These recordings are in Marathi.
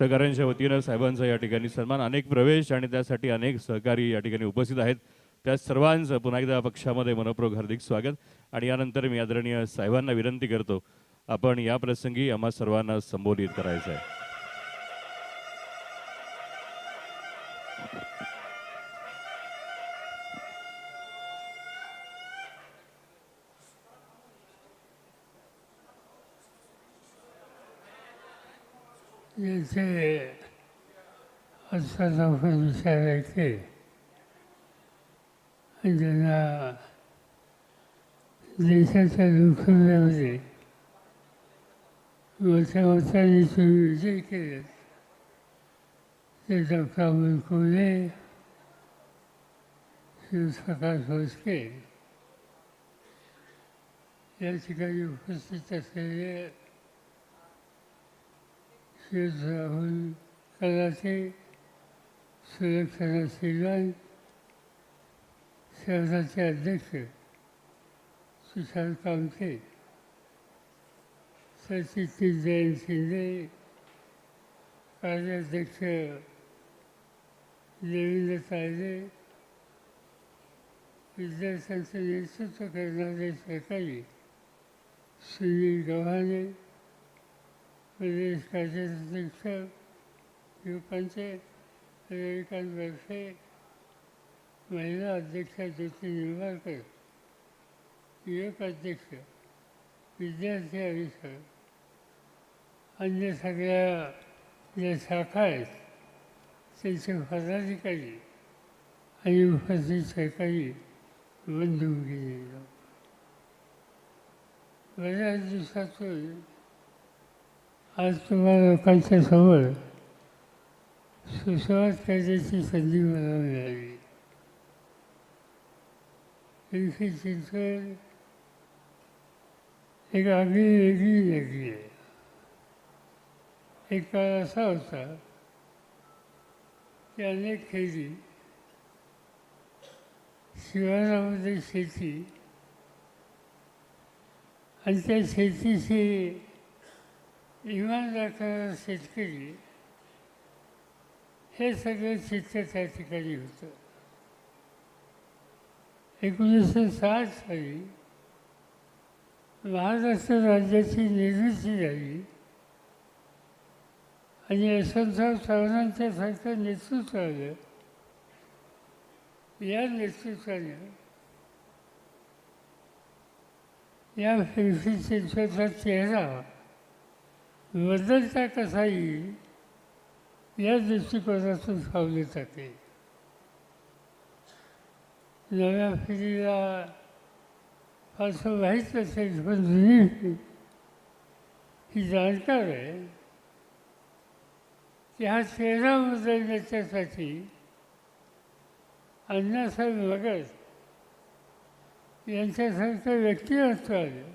सहकाऱ्यांच्या वतीनं साहेबांचा या ठिकाणी सन्मान. अनेक प्रवेश आणि त्यासाठी अनेक सहकारी या ठिकाणी उपस्थित आहेत. त्या सर्वांचं पुन्हा एकदा पक्षामध्ये मनपूर्वक हार्दिक स्वागत. आणि यानंतर मी आदरणीय साहेबांना विनंती करतो आपण या प्रसंगी आम्हा सर्वांना संबोधित करायचं आहे. याचे असा आपण विचारायचे आणि ज्यांना देशाच्या दुःखामध्ये मोठ्या मोठ्याने तुम्ही विजय केले ते डॉक्टर अमोल कोल्हे शिवप्रकाश भोसके या ठिकाणी उपस्थित असलेले श्री राहुल कराटे सुरक्षा श्रीमान शहराचे अध्यक्ष सुशांत कामते सचिती जयंत शिंदे कार्याध्यक्ष देवेंद्र तायडे विद्यार्थ्यांचं नेतृत्व करणारे सरकारी सुनील गव्हाणे प्रदेश कार्याध्यक्ष युवकांचे रविकांत बर्फे महिला अध्यक्ष ज्योती निंबाळकर युवक अध्यक्ष विद्यार्थी आयुष्य अन्य सगळ्या ज्या शाखा आहेत त्यांचे पदाधिकारी आणि उपस्थित सहकारी बंधू गेले. बऱ्याच दिवसातून आज तुम्हाला लोकांच्या समोर सुसंवाद करण्याची संधी मला मिळाली इथे चिंतन एक आगळी वेगळी वेगळी आहे. एक काळ असा होता की अनेक खेळी शिवारामध्ये शेती आणि त्या शेतीशी इमानदार शेतकरी हे सगळं चित्र त्या ठिकाणी होतं. एकोणीसशे साठ साली महाराष्ट्र राज्याची निर्मिती झाली आणि यशवंतराव चव्हाणांच्या सारखं नेतृत्व आलं. या नेतृत्वाने या फिरफी चिंचवडचा चेहरा बदलता कसा येईल या दृष्टिकोनातून फावले जाते. नव्या पिढीला फारसं माहीत नसेल पण जुनी ही जाणकार आहे. की हा चेहरा बदलण्याच्यासाठी अण्णासाहेब मगर यांच्यासारखं व्यक्तिमत्व आलं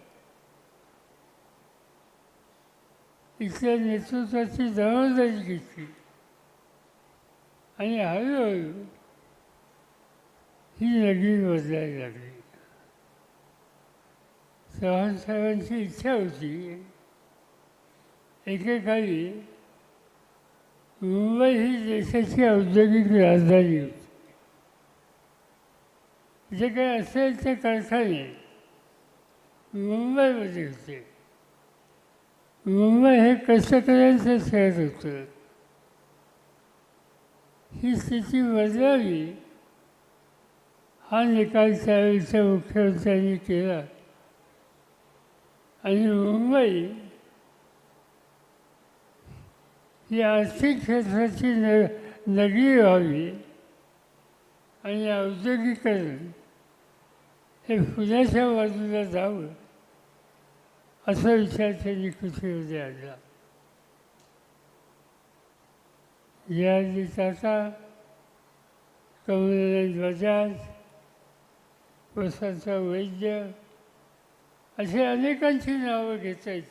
इथल्या नेतृत्वाची जबाबदारी घेतली. आणि हळूहळू ही नगरी बदलायला लागली. चव्हाणसाहेबांची इच्छा होती. एकेकाळी मुंबई ही देशाची औद्योगिक राजधानी होती. जे काही असेल ते कारखाने मुंबईमध्ये होते. मुंबई हे कष्टकऱ्यांचं शहर होतं? ही स्थिती बदलावी. हा निकाल त्यावेळेच्या मुख्यमंत्र्यांनी केला. आणि मुंबई ही आर्थिक क्षेत्राची न नगरी व्हावी आणि औद्योगिकरण हे पुण्याच्या बाजूला जावं. असा विचार त्यांनी कृतीमध्ये आणला यादी टाटा कमलनाथ बजाज वसंत वैद्य. असे अनेकांची नावं घेत आहेत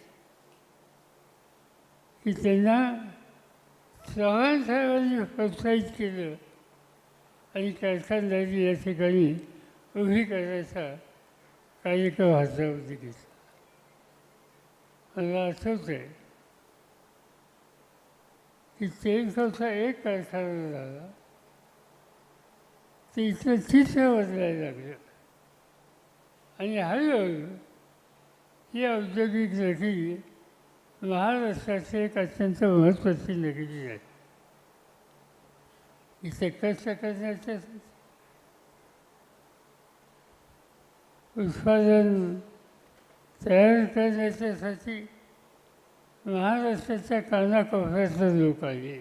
की त्यांना चव्हाण साहेबांनी प्रोत्साहित केलं. आणि कारखानदारी या ठिकाणी उभी करायचा कार्यक्रम हातामध्ये घेतला. मला आठवत आहे की तेलकवचा एक अडथळा झाला ते इथलं चित्र बदलायला लागलं आणि हळूहळू ही औद्योगिक नगरी महाराष्ट्राची एक अत्यंत महत्त्वाची नगरी आहे इथे कष्ट करण्याच्या उत्पादन तयार करण्याच्यासाठी महाराष्ट्राच्या कानाकोपऱ्यातले लोक आले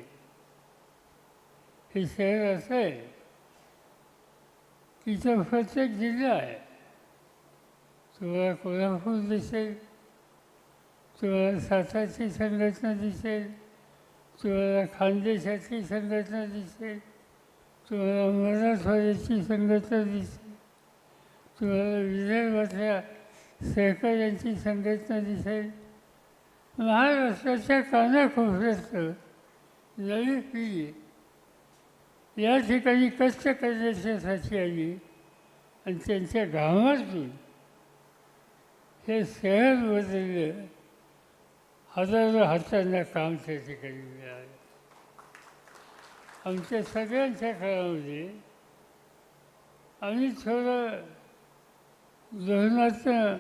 हे शहर असं आहे की प्रत्येक जिल्हा आहे तुम्हाला कोल्हापूर दिसेल तुम्हाला सातारची संघटना दिसेल तुम्हाला खानदेशाची संघटना दिसेल तुम्हाला मराठवाड्याची संघटना दिसेल तुम्हाला विदर्भातल्या सहकाऱ्यांची संघटना दिसेल महाराष्ट्राच्या कानाकोपऱ्यात नवी पिढी या ठिकाणी कष्ट करण्याच्यासाठी आली आणि त्यांच्या गावातून हे शहर बदललं. हजारो हातांना काम त्या ठिकाणी मिळालं. आमच्या सगळ्यांच्या काळामध्ये आम्ही थोडं धोरणाचं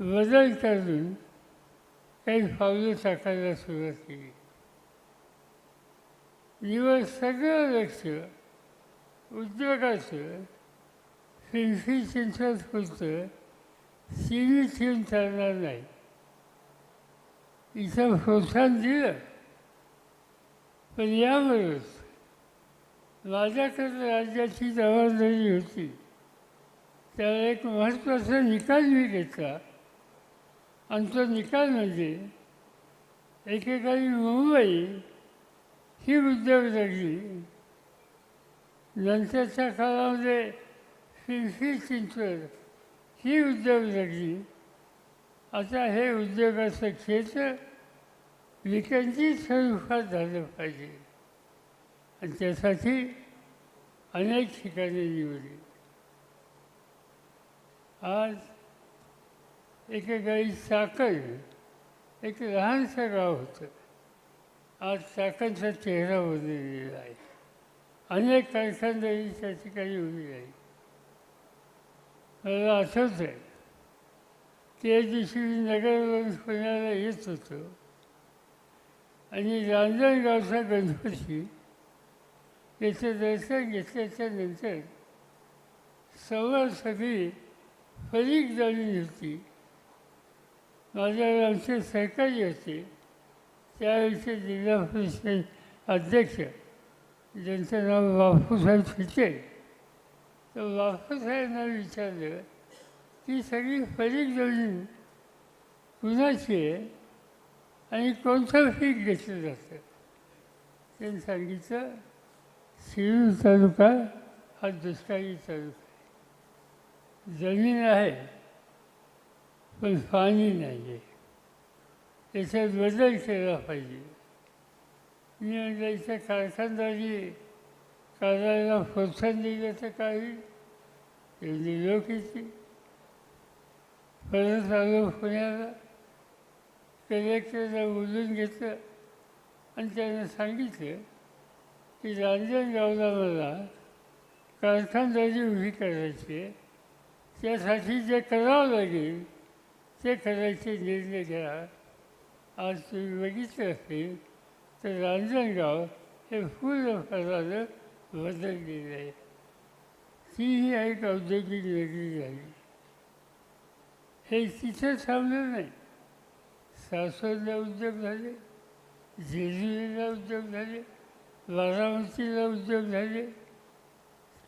बदल करून काही पावलं टाकायला सुरुवात केली. निवड सगळं लक्ष उद्योगाचं फिरफी चिंतत पुरतं सीमित ठेवून चालणार नाही. इथं प्रोत्साहन दिलं. पण यावरच माझ्याकडे राज्याची जबाबदारी होती. त्याला एक महत्त्वाचा निकाल मी घेतला. आणि तो निकाल म्हणजे एकेकाळी मुंबई ही उद्योगनगरी नंतरच्या काळामध्ये फिरफी चिंचवड ही उद्योगनगरी आता हे उद्योगाचं क्षेत्र विकंचित स्वरूपात झालं पाहिजे. आणि त्यासाठी अनेक ठिकाणे निवडली. आज एकेकाळी चाकण एक लहानसं गाव होतं. आज चाकणचा चेहरा बदललेला आहे. अनेक कारखानदारी त्या ठिकाणी उभी आहे. मला आठवत आहे. त्या दिवशी मी नगरवरून पुण्याला येत होतो. आणि रांजणगावचा गणपती याचं दर्शन घेतल्याच्या नंतर समोर सगळी फरीक जाणून होती. माझ्या आमचे सहकारी होते. त्याविषयी जिल्हा परिषद अध्यक्ष ज्यांचं नाव बापूसाहेब फिटे तर बापूसाहेबांना विचारलं की सगळी फरीक जमीन कुणाची आहे? आणि कोणतं पीक घेतलं जातं? त्यांनी सांगितलं शिरूर तालुका हा दुष्काळी तालुका आहे. जमीन आहे. पण पाणी नाही. आहे याच्यात बदल केला पाहिजे. मी म्हणजे इथं कारखानदारी करायला प्रोत्साहन दिलं तर काही एवढी लोक येते परत आलो पुण्याला. कलेक्टरला बोलून घेतलं. आणि त्यानं सांगितलं की रांजणगावला मला कारखानदारी उभी करायची आहे. त्यासाठी जे करावं लागेल ते करायचे निर्णय घ्या. आज तुम्ही बघितलं असेल तर रांजणगाव हे पूर्ण बदललेलं आहे. ती ही एक औद्योगिक नगरी झाली. हे तिथं थांबलं नाही. सासवडला उद्योग झाले जेजुरीला उद्योग झाले बारामतीला उद्योग झाले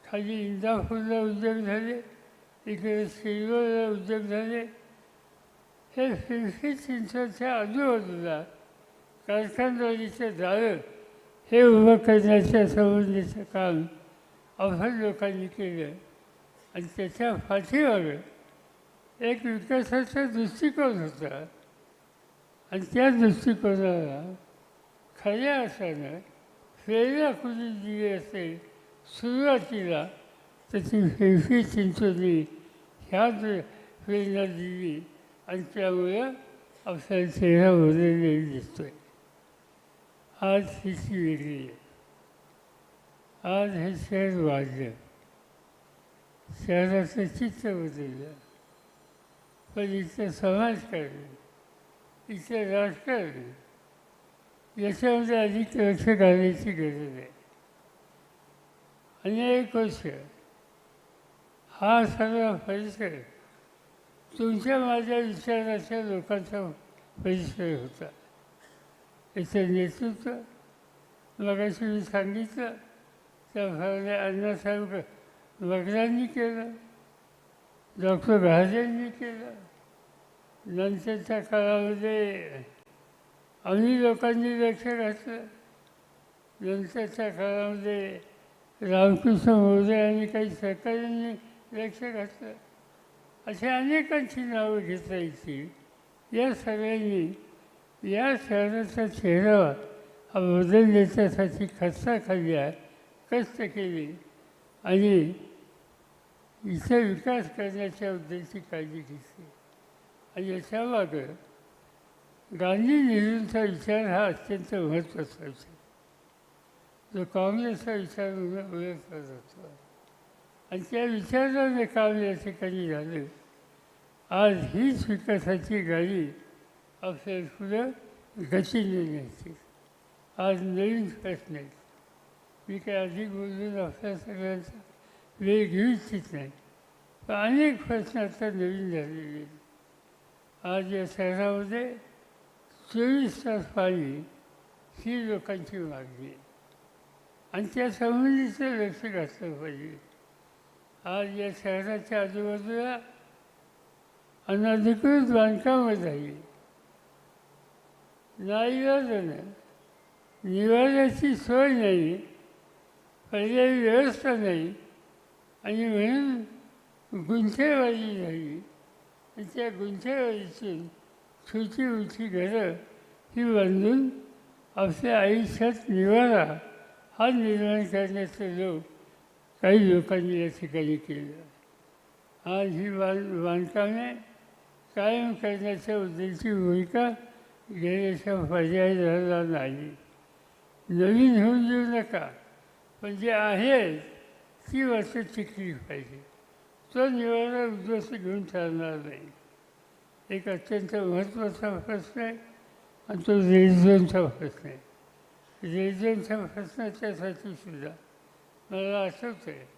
खाली इंदापूरला उद्योग झाले इकडे सिल्वरला उद्योग झाले ते फिरफी चिंचवडच्या आजूबाजूला कारखानदारीचं जाळं हे उभं करण्याच्या संबंधीचं काम अफाट लोकांनी केलं. आणि त्याच्या पाठीवर एक विकासाचा दृष्टिकोन होता. आणि त्या दृष्टिकोनाला खऱ्या अर्थानं प्रेरणा कुणी दिली असेल सुरुवातीला तर ती फिरफी चिंचोली ह्या प्रेरणा दिली. आणि त्यामुळं आपल्या चेहरा बदललेला दिसतो आहे आज हिची वेगळी आहे. आज हे शहर वाढलं. शहराचं चित्र बदललं. पण इथं समाजकारण इथं राजकारण. याच्यामध्ये अधिक लक्ष घालण्याची गरज आहे. अनेक वर्ष हा सगळा परिसर तुमच्या माझ्या विचाराच्या लोकांचा परिचय होता. याचं नेतृत्व मगाशी मी सांगितलं त्याप्रमाणे अण्णासाहेब वगरांनी केलं डॉक्टर घाजेंनी केलं. नंतरच्या काळामध्ये आम्ही लोकांनी लक्ष घातलं. नंतरच्या काळामध्ये रामकृष्ण मोरे आणि काही सरकारांनी लक्ष घातलं. अशा अनेकांची नावं घेता येतील या सगळ्यांनी या शहराचा चेहरा बदलण्याच्यासाठी खर्चा खाल्ल्या कष्ट केले आणि इथं विकास करण्याच्या उद्देशी काळजी घेतली. आणि याच्यामागं गांधी नेहरूंचा विचार हा अत्यंत महत्त्वाचा विचार जो काँग्रेसचा विचार म्हणून ओळखला जातो आणि त्या विचाराने काम या ठिकाणी झालं. आज हीच विकासाची गाडी आपल्या पुढं गतीने न्यायची आज नवीन प्रश्न आहेत मी काय अधिक बोलून आपल्या सगळ्यांचा. वेळ घेऊ इच्छित नाही. पण अनेक प्रश्न आता नवीन झालेले आहेत. आज या शहरामध्ये चोवीस तास पाणी ही लोकांची मागणी आहे. आणि त्या संबंधीचं लक्ष घातलं पाहिजे. आज या शहराच्या आजूबाजूला अनधिकृत बांधकामं झाली नाईलाजानं निवाऱ्याची सोय नाही. पर्यायी व्यवस्था नाही. आणि म्हणून गुंठेवारी झाली आणि त्या गुंठेवारीतून छोटी उठी घरं ही बांधून आपल्या आयुष्यात निवारा हा निर्माण करण्याचं लोक काही लोकांनी या ठिकाणी केलं. आज ही बांध बांधकामे कायम करण्याच्या उद्देशी भूमिका घेण्याचा पर्याय राहिला नाही. नवीन होऊन देऊ नका. पण जे आहे ती वस्तू टिकली पाहिजे. तो निवारा उद्ध्वस्त घेऊन चालणार नाही. एक अत्यंत महत्त्वाचा प्रश्न आहे आणि तो रेझोनचा प्रश्न आहे. रेझोनच्या प्रश्नाच्यासाठी सुद्धा. मला आठवतं आहे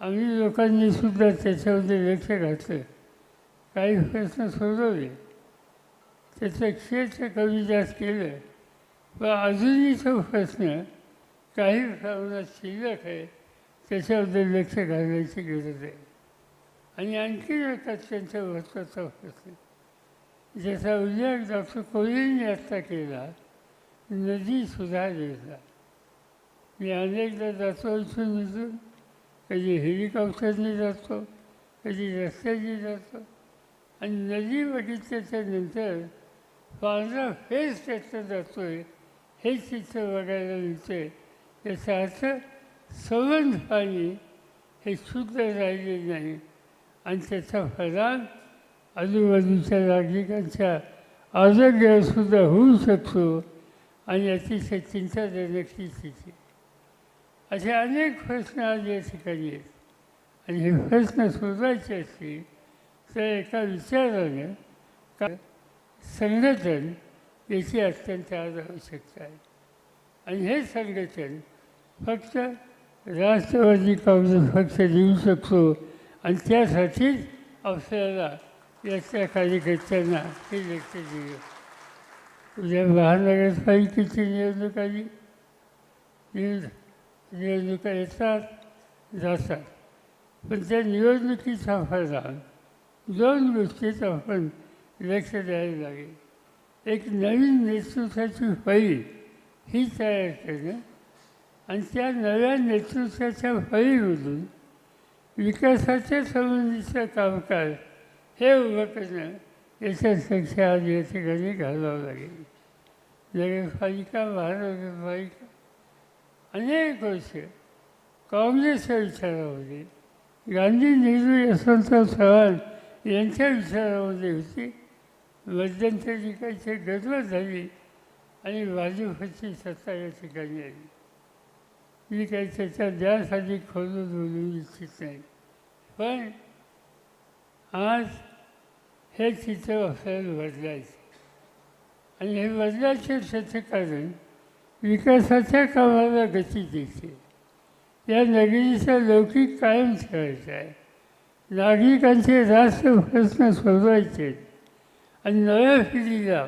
आम्ही लोकांनी सुद्धा त्याच्यामध्ये लक्ष घातलं. काही प्रश्न सोडवले. त्याचं क्षेत्र कमी जास्त केलं. पण अजूनही तो प्रश्न काही प्रमाणात शिल्लक आहे त्याच्याबद्दल लक्ष घालण्याची गरज आहे. आणि आणखी एक अत्यंत महत्त्वाचा प्रश्न. ज्याचा उल्लेख डॉक्टर कोहलींनी आत्ता केला नदी सुधार मी अनेकदा जातो इथून इथून कधी हेलिकॉप्टरने जातो कधी रस्त्याने जातो. आणि नदी बघितल्याच्या नंतर पांढरा फेस त्याचं जातो आहे हे चित्र बघायला मिळते याचा अर्थ संबंध पाणी हे शुद्ध राहिले नाही. आणि त्याचा परिणाम आजूबाजूच्या नागरिकांच्या आरोग्यसुद्धा होऊ शकतो आणि अतिशय चिंताजनक ही स्थिती. असे अनेक प्रश्न आज या ठिकाणी आहेत. आणि हे प्रश्न सोडवायचे असतील तर एका विचाराने का संघटन याची अत्यंत आज आवश्यकता आहे. आणि हे संघटन फक्त राष्ट्रवादी काँग्रेस पक्ष देऊ शकतो आणि त्यासाठीच आपल्याला याच्या कार्यकर्त्यांना हे लक्ष दिलं. उद्या महानगरपालिकेची निवडणूक आली. निवडणुका येतात जातात. पण त्या निवडणुकीचा फायदा दोन गोष्टीत आपण लक्ष द्यायला लागेल. एक नवीन नेतृत्वाची फळी ही तयार करणं आणि त्या नव्या नेतृत्वाच्या फळीमधून विकासाच्या संबंधीचं कामकाज हे उभं करणं याच्यापेक्षा आज या ठिकाणी घालावं लागेल. नगरपालिका महानगरपालिका अनेक वर्ष काँग्रेसच्या विचारामध्ये. गांधी नेहरू यशवंतराव चव्हाण यांच्या विचारामध्ये होती. मध्यंतरी काही गर्व झाली आणि भाजपची सत्ता या ठिकाणी आली. मी काही त्याच्या द्यासाठी खोलून बोलू इच्छित नाही. पण आज हे चित्र आपल्याला बदलायचं आणि हे बदलायचे त्याचं कारण विकासाच्या कामाला गती देते. या नगरीचा लौकिक कायम ठेवायचा आहे. नागरिकांचे रास्त प्रश्न सोडवायचे आणि नव्या पिढीला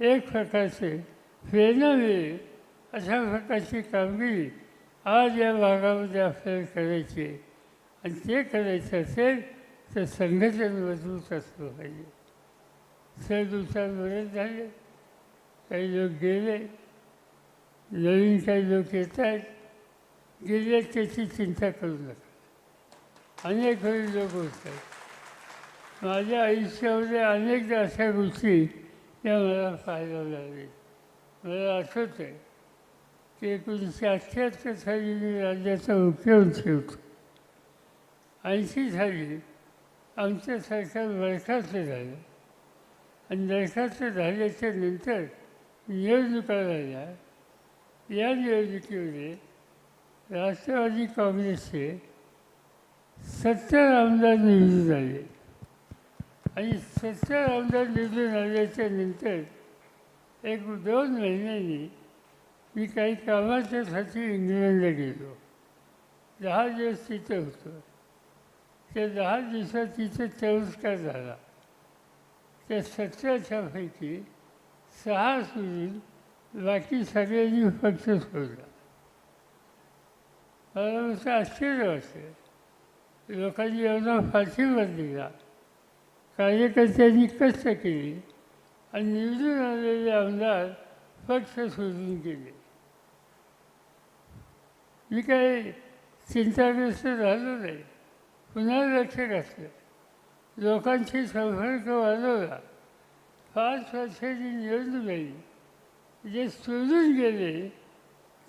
एक प्रकारचे प्रेरणा मिळेल अशा प्रकारची कामगिरी आज या भागामध्ये आपल्याला करायची आहे. आणि ते करायचं असेल तर संघटन मजबूत असलं पाहिजे. सर बरेच झाले काही लोक गेले नवीन काही लोक येत आहेत गेले त्याची चिंता करू नका. अनेक वेळी लोक होतात माझ्या आयुष्यामध्ये अनेकदा अशा गोष्टी या मला पाहायला लागले मला आठवत आहे की एकोणीसशे अठ्ठ्याहत्तर साली मी राज्याचा मुख्यमंत्री होतो. ऐंशी साली आमचं सरकार बरखास्त झालं. आणि बरखास्त झाल्याच्यानंतर निवडणुका झाल्या या निवडणुकीमध्ये राष्ट्रवादी काँग्रेसचे सत्तर आमदार निवडून आले. आणि सत्तर आमदार निवडून आल्याच्यानंतर एक दोन महिन्यांनी मी काही कामाच्यासाठी इंग्लंडला गेलो. दहा दिवस तिथं होतो. त्या दहा दिवसात तिथे चौस्कार झाला. त्या सतराच्या पैकी सहा सोडून बाकी सगळ्यांनी पक्ष सोडला. मला असं आश्चर्य वाटतं लोकांनी एवढा फाशीवर दिला कार्यकर्त्यांनी कष्ट केले. आणि निवडून आलेले आमदार पक्ष सोडून गेले. मी काही चिंताग्रस्त झालो नाही. पुन्हा लक्ष घातलं. लोकांशी संपर्क वाढवला. पाच वर्षाची निवडणूक आली. जे सोडून गेले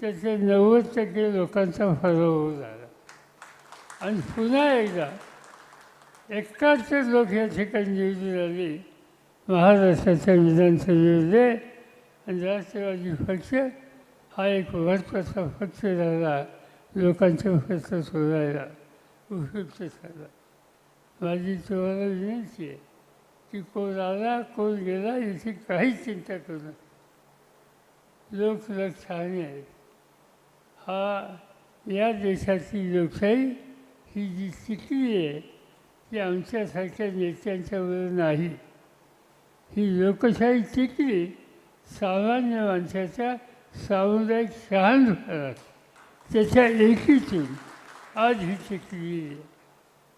त्याचे नव्वद टक्के लोकांचा पराभव झाला. आणि पुन्हा एकदा एकाच लोक या ठिकाणी निवडून आले महाराष्ट्राच्या विधानसभेमध्ये आणि राष्ट्रवादी पक्ष हा एक महत्त्वाचा पक्ष झाला. लोकांच्या प्रश्न सोडायला उपयुक्त झाला. माझी तुम्हाला विनंती आहे की कोण आला कोण गेला याची काहीच चिंता करू नका. लोक लक्षाने आहेत हा या देशाची लोकशाही ही जी स्थिती आहे ती आमच्यासारख्या नेत्यांच्यावर नाही. ही लोकशाही टिकली सामान्य माणसाच्या सामुदायिक शहाणपणात त्याच्या एकीतून आज ही टिकली आहे.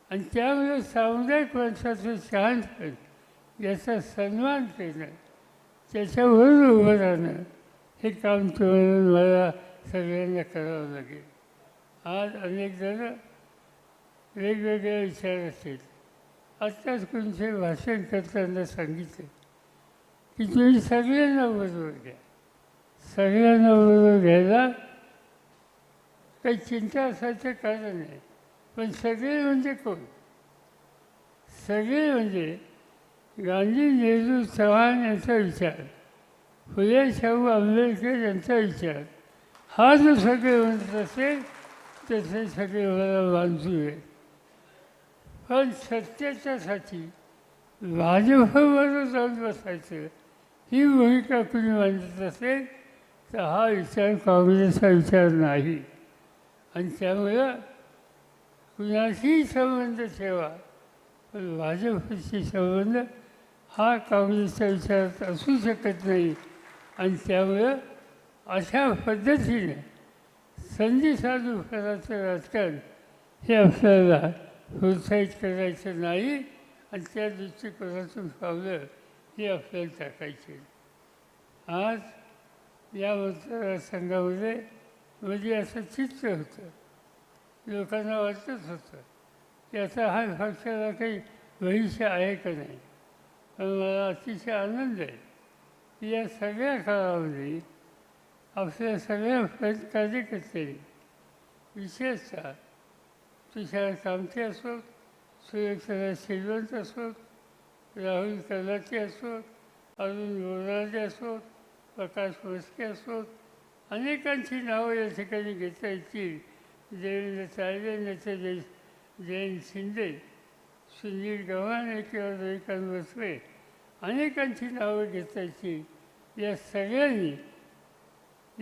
आणि त्यामुळे सामुदायिक माणसाचं शहाणपण याचा सन्मान करणं त्याच्यावर उभं राहणं हे काम तुम्हाला मला सगळ्यांना करावं लागेल. आज अनेक जण वेगवेगळ्या विचार असतील. आत्ताच कोणते भाषण करताना सांगितले. की तुम्ही सगळ्यांना बरोबर घ्या. सगळ्यांना बरोबर घ्यायला काही चिंता असायचं कारण नाही. पण सगळे म्हणजे कोण? सगळे म्हणजे गांधी नेहरू चव्हाण यांचा विचार. फुले शाहू आंबेडकर यांचा विचार. हा जो सगळे म्हणत असेल तसे सगळे मला बांधू आहे पण सत्याच्यासाठी भाजपबरोबर जाऊन बसायचं. ही भूमिका कुणी मांडत असेल तर हा विचार काँग्रेसचा विचार नाही. आणि त्यामुळं कुणाशीही संबंध ठेवा पण भाजपशी संबंध हा काँग्रेसच्या विचारात असू शकत नाही. आणि त्यामुळं अशा पद्धतीने संधी साधू फराचं राजकारण हे आपल्याला प्रोत्साहित करायचं नाही आणि त्या दृष्टिकोनातून पावलं हे आपल्याला टाकायचे आज या मतदारसंघामध्ये म्हणजे असं चित्र होतं. लोकांना वाटत होतं की आता हा पक्षाला काही भविष्य आहे का नाही. पण मला अतिशय आनंद आहे की या सगळ्या काळामध्ये आपल्या सगळ्या कार्यकर्त्यांनी विशेषतः तुषार कामते असोत सुरेखरा श्रीवंत असोत राहुल कलाचे असोत अरुण बोराजे असोत प्रकाश म्हस्के असोत अनेकांची नावं या ठिकाणी घेता येतील. देवेंद्र चाळवेंद्रचे जय जयंत शिंदे सुनील गव्हाणे किंवा रविकांत बसवे अनेकांची नावं घेता येतील. या सगळ्यांनी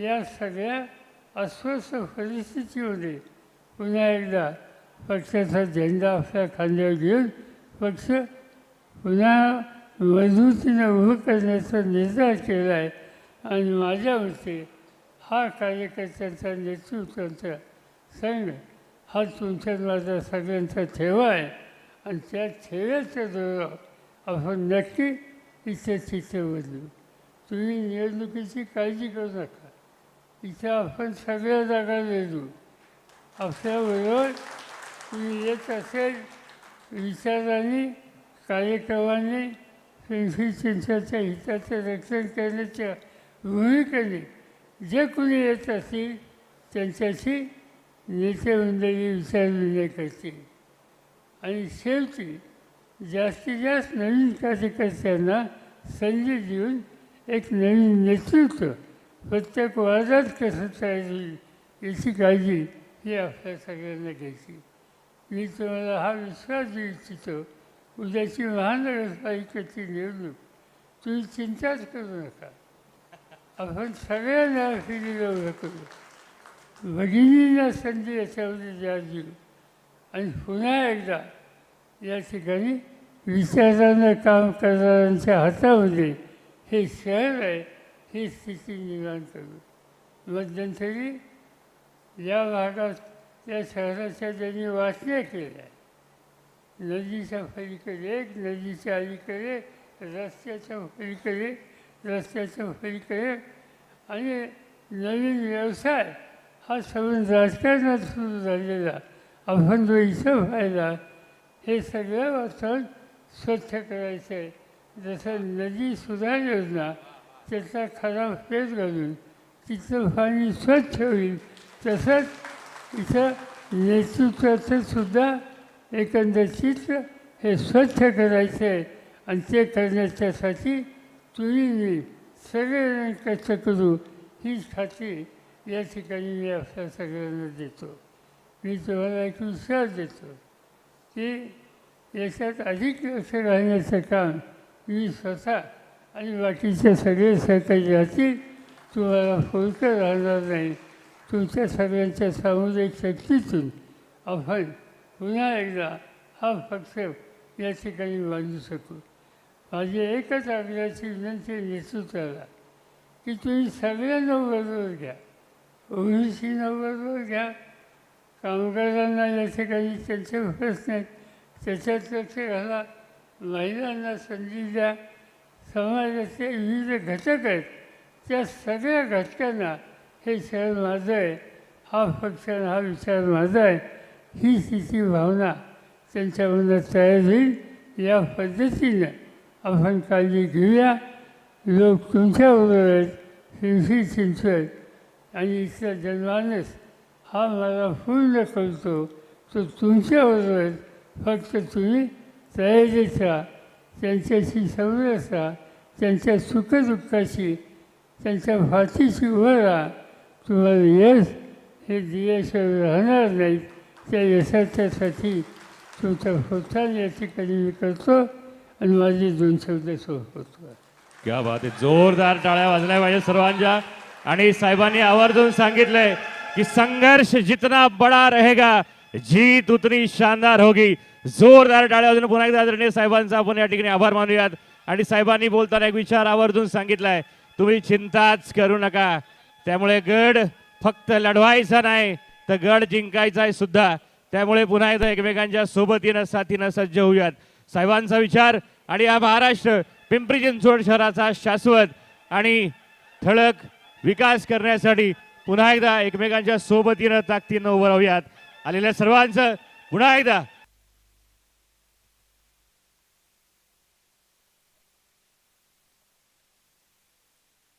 या सगळ्या अस्वस्थ परिस्थितीमध्ये पुन्हा एकदा पक्षाचा झेंडा आपल्या खांद्यावर घेऊन पक्ष पुन्हा मजबूतीनं उभं करण्याचा निर्धार केला आहे. आणि माझ्या मते हा कार्यकर्त्यांचा नेतृत्वाचा संघ हा तुमच्या माझा सगळ्यांचा ठेवा आहे. आणि त्या ठेव्याच्या जोरावर आपण नक्की इथे तिथे बदलू. तुम्ही निवडणुकीची काळजी करू नका. इथं आपण सगळ्या जागा लढू आपल्याबरोबर तुम्ही येत असेल विचारांनी कार्यक्रमाने पिंपरी चिंचच्या हिताचं रक्षण करण्याच्या भूमिकेने जे कोणी येत असतील त्यांच्याशी नेतेमंडळी विचारविनिमय करतील. आणि शेवटी जास्तीत जास्त नवीन कार्यकर्त्यांना संधी देऊन एक नवीन नेतृत्व प्रत्येक वादात कसं तयार होईल याची काळजी ही आपल्या सगळ्यांना घ्यायची. मी तुम्हाला हा विश्वास देऊ इच्छितो उद्याची महानगरपालिकेची निवडणूक. तुम्ही चिंताच करू नका. आपण सगळ्यांना फिरीला उभं करू भगिनींना संधी याच्यामध्ये द्या देऊ आणि पुन्हा एकदा या ठिकाणी विचारानं काम करणाऱ्यांच्या हातामध्ये हे शहर आहे ही स्थिती निर्माण करू. मध्यंतरी या भागात या शहराच्या ज्यांनी वाचण्या केल्या नदीच्या पलीकडे एक नदीच्या अलीकडे रस्त्याच्या पलीकडे रस्त्याच्या पलीकडे आणि नवीन व्यवसाय हा संबंध राजकारणात सुरू झालेला आपण जो इथं व्हायला हे सगळं वाचन स्वच्छ करायचं आहे जसं नदी सुधार योजना त्याचा खराब पेज घालून तिथलं पाणी स्वच्छ होईल तसंच इथं नेतृत्वाचं सुद्धा एकंदर चित्र हे स्वच्छ करायचं आहे आणि ते करण्याच्यासाठी तुम्ही मी सगळेजण कष्ट करू. हीच खात्री या ठिकाणी मी आपल्या सगळ्यांना देतो. मी तुम्हाला एक विश्वास देतो की याच्यात अधिक लक्ष घालण्याचं काम मी स्वतः आणि बाकीचे सगळे सहकारी राहतील तुम्हाला फुलकं राहणार नाही. तुमच्या सगळ्यांच्या सामुदायिक शक्तीतून आपण पुन्हा एकदा हा फक्त या ठिकाणी बांधू शकू. माझी एकच आग्रहाची विनंती नेतृत्वाला की तुम्ही सगळ्यांना बरोबर घ्या. ओबीसीना बरोबर घ्या. कामगारांना या ठिकाणी त्यांचे प्रश्न आहेत त्याच्यात लक्ष घाला. महिलांना संधी द्या. समाजाचे विविध घटक आहेत. त्या सगळ्या घटकांना हे शहर माझं आहे हा पक्ष हा विचार माझा आहे. ही तिची भावना त्यांच्या मनात तयार होईल या पद्धतीनं. आपण काळजी घेऊया. लोक तुमच्याबरोबर आहेत चिंचो आहेत आणि इथला जनमानस हा मला पूर्ण करतो. तो तुमच्याबरोबर आहेत फक्त तुम्ही तयारीत राहा. त्यांच्याशी समरस राहा. त्यांच्या सुखदुःखाशी त्यांच्या भातीशी उभं राहा. तुम्हाला यश हे दिल्याशिवाय राहणार नाही त्या यशाच्यासाठी तुमचा प्रोत्साहन याची कधी मी करतो आणि माझे दोन शब्द होतो क्या बात आहे जोरदार टाळ्या वाजल्या पाहिजे सर्वांच्या. आणि साहेबांनी आवर्जून सांगितलंय की संघर्ष जितना बडा रहेगा जीत उतनी शानदार होगी. जोरदार टाळ्या वाजून पुन्हा एकदा आदरणीय साहेबांचा आपण या ठिकाणी आभार मानूयात. आणि साहेबांनी बोलताना एक विचार आवर्जून सांगितलाय तुम्ही चिंताच करू नका. त्यामुळे गड फक्त लढवायचा नाही तर गड जिंकायचा आहे सुद्धा. त्यामुळे पुन्हा एकदा एकमेकांच्या सोबतीनं साथीनं सज्ज होऊयात. साहेबांचा विचार आणि हा महाराष्ट्र पिंपरी चिंचवड शहराचा शाश्वत आणि ठळक विकास करण्यासाठी पुन्हा एकदा एकमेकांच्या सोबतीनं ताकदीनं उभं राहूयात. आलेल्या सर्वांचं पुन्हा एकदा